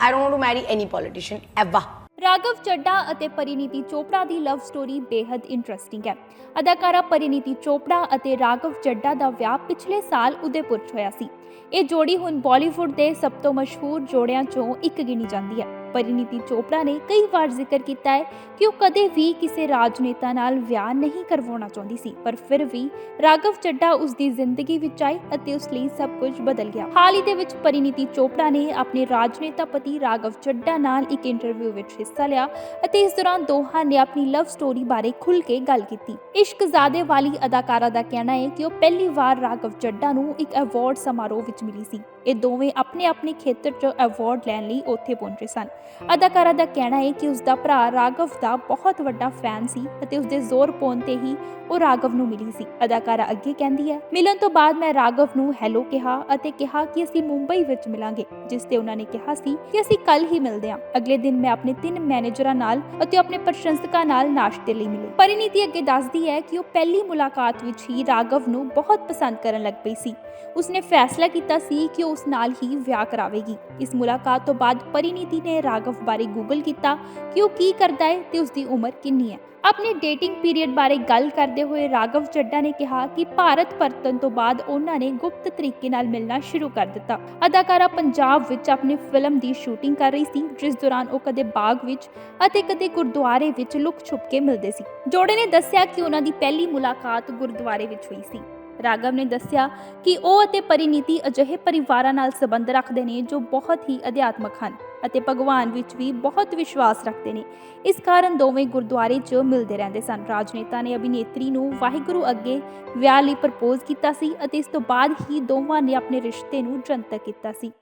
I don't want to marry any politician ever Raghav Chadha ਅਤੇ ਪਰਿਨੀਤੀ ਚੋਪੜਾ ਦੀ love story ਬੇहद interesting ਹੈ ਅਦਾਕਾਰਾ ਪਰਿਨੀਤੀ ਚੋਪੜਾ ਅਤੇ ਰਾਘਵ ਚੱਡਾ ਦਾ ਵਿਆਹ ਪਿਛਲੇ ਸਾਲ ਉਦੈਪੁਰ 'ਚ ਹੋਇਆ ਸੀ ਇਹ ਜੋੜੀ ਹੁਣ ਬਾਲੀਵੁੱਡ ਦੇ ਸਭ ਤੋਂ ਮਸ਼ਹੂਰ ਜੋੜਿਆਂ 'ਚੋਂ ਇੱਕ ਗਿਣੀ ਜਾਂਦੀ ਹੈ ਪਰਿਨੀਤੀ ਚੋਪੜਾ ਨੇ ਕਈ ਵਾਰ ਜ਼ਿਕਰ ਕੀਤਾ ਹੈ ਕਿ ਉਹ ਕਦੇ ਵੀ ਕਿਸੇ ਰਾਜਨੇਤਾ ਨਾਲ ਵਿਆਹ ਨਹੀਂ ਕਰਵਾਉਣਾ ਚਾਹੁੰਦੀ ਸੀ, ਪਰ ਫਿਰ ਵੀ ਰਾਘਵ ਚੱਡਾ ਉਸ ਦੀ ਜ਼ਿੰਦਗੀ ਵਿੱਚ ਆਏ ਅਤੇ ਉਸ ਲਈ ਸਭ ਕੁਝ ਬਦਲ ਗਿਆ। ਹਾਲ ਹੀ ਦੇ ਵਿੱਚ ਪਰਿਨੀਤੀ ਚੋਪੜਾ ਨੇ ਆਪਣੇ ਰਾਜਨੇਤਾ ਪਤੀ ਰਾਘਵ ਚੱਡਾ ਨਾਲ ਇੱਕ ਇੰਟਰਵਿਊ ਵਿੱਚ ਹਿੱਸਾ ਲਿਆ ਅਤੇ ਇਸ ਦੌਰਾਨ ਦੋਹਾਂ ਨੇ ਆਪਣੀ ਲਵ ਸਟੋਰੀ ਬਾਰੇ ਖੁੱਲ੍ਹ ਕੇ ਗੱਲ ਕੀਤੀ। ਇਸ਼ਕਜ਼ਾਦੇ ਵਾਲੀ ਅਦਾਕਾਰਾ ਦਾ ਕਹਿਣਾ ਹੈ ਕਿ ਉਹ ਪਹਿਲੀ ਵਾਰ ਰਾਘਵ ਚੱਡਾ ਨੂੰ ਇੱਕ ਅਵਾਰਡ ਸਮਾਰੋਹ ਵਿੱਚ ਮਿਲੀ ਸੀ। ਇਹ ਦੋਵੇਂ ਆਪਣੇ ਆਪਣੇ ਖੇਤਰ 'ਚ ਅਵਾਰਡ ਲੈਣ ਲਈ ਉੱਥੇ ਪਹੁੰਚੇ ਸਨ। ਅਦਾਕਾਰਾ ਦਾ ਕਹਿਣਾ ਹੈ ਕਿ ਉਸ ਦਾ ਭਰਾ ਰਾਘਵ ਦਾ ਬਹੁਤ ਵੱਡਾ ਫੈਨ ਸੀ ਅਤੇ ਉਸ ਦੇ ਜ਼ੋਰ ਪਾਉਣ ਤੇ ਹੀ ਉਹ ਰਾਘਵ ਨੂੰ ਮਿਲੀ ਸੀ। ਅਦਾਕਾਰਾ ਅੱਗੇ ਕਹਿੰਦੀ ਹੈ, ਮਿਲਣ ਤੋਂ ਬਾਅਦ ਮੈਂ ਰਾਘਵ ਨੂੰ ਹੈਲੋ ਕਿਹਾ ਅਤੇ ਕਿਹਾ ਕਿ ਅਸੀਂ ਮੁੰਬਈ ਵਿੱਚ ਮਿਲਾਂਗੇ, ਜਿਸ ਤੇ ਉਹਨਾਂ ਨੇ ਕਿਹਾ ਸੀ ਕਿ ਅਸੀਂ ਕੱਲ ਹੀ ਮਿਲਦੇ ਹਾਂ। ਅਗਲੇ ਦਿਨ ਮੈਂ ਆਪਣੇ ਤਿੰਨ ਮੈਨੇਜਰਾਂ ਨਾਲ ਅਤੇ ਆਪਣੇ ਪ੍ਰਸ਼ੰਸਕਾਂ ਨਾਲ ਨਾਸ਼ਤੇ ਲਈ ਮਿਲੀ। ਪਰਿਨੀਤੀ ਅੱਗੇ ਦੱਸਦੀ ਹੈ ਕਿ ਉਹ ਪਹਿਲੀ ਮੁਲਾਕਾਤ ਵਿੱਚ ਹੀ ਰਾਘਵ ਨੂੰ ਬਹੁਤ ਪਸੰਦ ਕਰਨ ਲੱਗ ਪਈ ਸੀ। ਉਸਨੇ ਫੈਸਲਾ ਕੀਤਾ ਸੀ ਕਿ ਉਹ ਉਸ ਨਾਲ ਹੀ ਵਿਆਹ ਕਰਾਵੇਗੀ। ਇਸ ਮੁਲਾਕਾਤ ਤੋਂ ਬਾਅਦ ਪਰਿਨੀਤੀ ਨੇ ਰਾਘਵ ਬਾਰੇ ਗੂਗਲ ਕੀਤਾ ਕਿ ਉਹ ਕੀ ਕਰਦਾ ਹੈ ਤੇ ਉਸ ਦੀ ਉਮਰ ਕਿੰਨੀ ਹੈ। ਆਪਣੇ ਡੇਟਿੰਗ ਪੀਰੀਅਡ ਬਾਰੇ ਗੱਲ ਕਰਦੇ ਹੋਏ ਰਾਘਵ ਚੱਡਾ ਨੇ ਕਿਹਾ ਕਿ ਭਾਰਤ ਪਰਤਣ ਤੋਂ ਬਾਅਦ ਉਹਨਾਂ ਨੇ ਗੁਪਤ ਤਰੀਕੇ ਨਾਲ ਮਿਲਣਾ ਸ਼ੁਰੂ ਕਰ ਦਿੱਤਾ। ਅਦਾਕਾਰਾ ਪੰਜਾਬ ਵਿੱਚ ਆਪਣੀ ਫਿਲਮ ਦੀ ਸ਼ੂਟਿੰਗ ਕਰ ਰਹੀ ਸੀ, ਜਿਸ ਦੌਰਾਨ ਉਹ ਕਦੇ ਬਾਗ ਵਿੱਚ ਅਤੇ ਕਦੇ ਗੁਰਦੁਆਰੇ ਵਿੱਚ ਲੁਕ ਛੁਪ ਕੇ ਮਿਲਦੇ ਸੀ। ਜੋੜੇ ਨੇ ਦੱਸਿਆ ਕਿ ਉਹਨਾਂ ਦੀ ਪਹਿਲੀ ਮੁਲਾਕਾਤ ਗੁਰਦੁਆਰੇ ਵਿੱਚ ਹੋਈ ਸੀ। ਰਾਘਵ ਨੇ ਦੱਸਿਆ ਕਿ ਉਹ ਅਤੇ ਪਰਿਨੀਤੀ ਅਜਿਹੇ ਪਰਿਵਾਰਾਂ ਨਾਲ ਸੰਬੰਧ ਰੱਖਦੇ ਨੇ ਜੋ ਬਹੁਤ ਹੀ ਅਧਿਆਤਮਕ ਹਨ ਅਤੇ ਭਗਵਾਨ ਵਿੱਚ ਵੀ ਬਹੁਤ ਵਿਸ਼ਵਾਸ ਰੱਖਦੇ ਨੇ। ਇਸ ਕਾਰਨ ਦੋਵੇਂ ਗੁਰਦੁਆਰੇ 'ਚ ਮਿਲਦੇ ਰਹਿੰਦੇ ਸਨ। ਰਾਜਨੇਤਾ ਨੇ ਅਭਿਨੇਤਰੀ ਨੂੰ ਵਾਹਿਗੁਰੂ ਅੱਗੇ ਵਿਆਹ ਲਈ ਪ੍ਰਪੋਜ਼ ਕੀਤਾ ਸੀ ਅਤੇ ਇਸ ਤੋਂ ਬਾਅਦ ਹੀ ਦੋਵਾਂ ਨੇ ਆਪਣੇ ਰਿਸ਼ਤੇ ਨੂੰ ਜਨਤਕ ਕੀਤਾ ਸੀ।